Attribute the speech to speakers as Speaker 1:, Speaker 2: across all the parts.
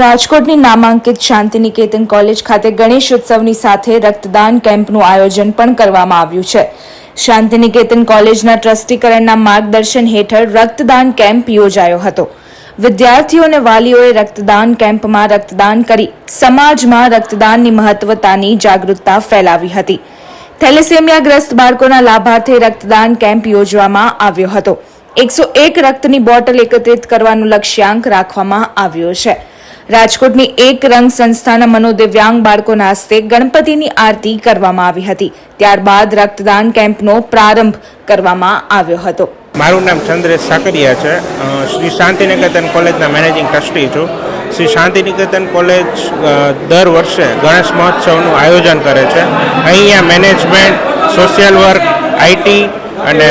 Speaker 1: રાજકોટની નામાંકિત શાંતિનિકેતન કોલેજ ખાતે ગણેશ ઉત્સવની સાથે રક્તદાન કેમ્પનું આયોજન પણ કરવામાં આવ્યું છે. શાંતિનિકેતન કોલેજના ટ્રસ્ટીકરણના માર્ગદર્શન હેઠળ રક્તદાન કેમ્પ યોજાયો હતો. વિદ્યાર્થીઓ અને વાલીઓએ રક્તદાન કેમ્પમાં રક્તદાન કરી સમાજમાં રક્તદાનની મહત્વતાની જાગૃતતા ફેલાવી હતી. થેલેસેમિયાગ્રસ્ત બાળકોના લાભાર્થે રક્તદાન કેમ્પ યોજવામાં આવ્યો હતો. એકસો એક રક્તની બોટલ એકત્રિત કરવાનું લક્ષ્યાંક રાખવામાં આવ્યો છે. રાજકોટની એક રંગ સંસ્થાના મનોદિવ્યાંગ બાળકોના હસ્તે ગણપતિની આરતી કરવામાં આવી હતી. ત્યારબાદ રક્તદાન કેમ્પનો પ્રારંભ કરવામાં આવ્યો હતો.
Speaker 2: મારું નામ ચંદ્રેશ સાકરિયા છે. શ્રી શાંતિનિકેતન કોલેજના મેનેજિંગ ટ્રસ્ટી છું. શ્રી શાંતિનિકેતન કોલેજ દર વર્ષે ગણેશ મહોત્સવનું આયોજન કરે છે. અહીંયા મેનેજમેન્ટ, સોશિયલ વર્ક આઈટી અને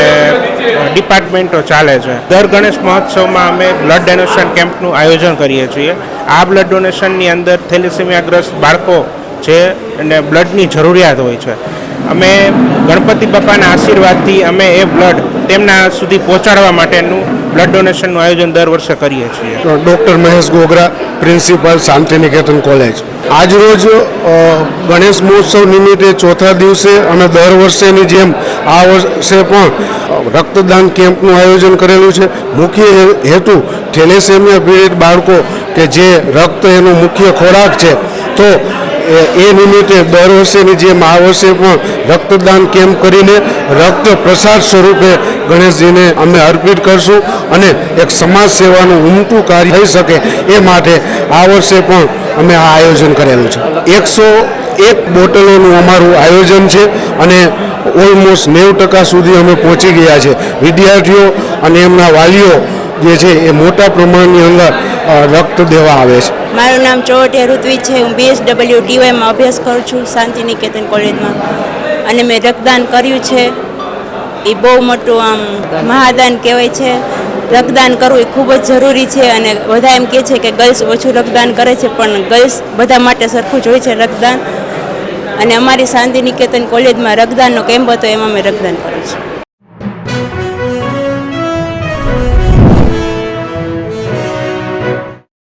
Speaker 2: ડિપાર્ટમેન્ટો ચાલે છે. દર ગણેશ મહોત્સવમાં અમે બ્લડ ડોનેશન કેમ્પનું આયોજન કરીએ છીએ. આ બ્લડ ડોનેશનની અંદર થેલિસેમિયાગ્રસ્ત બાળકો છે અને બ્લડની જરૂરિયાત હોય છે. અમે ગણપતિ બાપાના આશીર્વાદથી અમે એ બ્લડ તેમના સુધી પહોંચાડવા માટેનું બ્લડ ડોનેશનનું આયોજન દર વર્ષે કરીએ છીએ.
Speaker 3: Doctor Mahesh Gogra, principal Shantiniketan college. આજરોજ ગણેશ મહોત્સવ નિમિત્તે ચોથા દિવસે અને દર વર્ષેની જેમ આ વર્ષે પણ રક્તદાન કેમ્પનું આયોજન કરેલું છે. મુખ્ય હેતુ થેલેસેમિયા પીડિત બાળકો કે જે રક્ત એનો મુખ્ય ખોરાક છે. તો એ નિમિત્તે દર વર્ષેની જેમ આ વર્ષે પણ રક્તદાન કેમ્પ કરીને રક્ત પ્રસાદ સ્વરૂપે ગણેશજીને અમે અર્પિત કરશું અને એક સમાજ સેવાનું ઉમટું કાર્ય થઈ શકે એ માટે આ વર્ષે પણ અમે આ આયોજન કરેલું છે. એકસો એક બોટલોનું અમારું આયોજન છે અને ઓલમોસ્ટ નેવું ટકા સુધી અમે પહોંચી ગયા છે. વિદ્યાર્થીઓ અને એમના વાલીઓ જે છે એ મોટા પ્રમાણની અંદર રક્ત દેવા આવે છે.
Speaker 4: મારું નામ ચોવટિયા ઋત્વી છે. હું બીએસડબલ્યુ ટીવાયમાં અભ્યાસ કરું છું શાંતિ નિકેતન કોલેજમાં. અને મેં રક્તદાન કર્યું છે. એ બહુ મોટું આમ મહાદાન કહેવાય છે. રક્તદાન કરવું એ ખૂબ જ જરૂરી છે અને બધા એમ કહે છે કે ગર્લ્સ ઓછું રક્તદાન કરે છે, પણ ગર્લ્સ બધા માટે સરખું જ હોય છે રક્તદાન. અને અમારી શાંતિ નિકેતન કોલેજમાં રક્તદાનનો કેમ્પ હતો, એમાં મેં રક્તદાન કર્યું છે.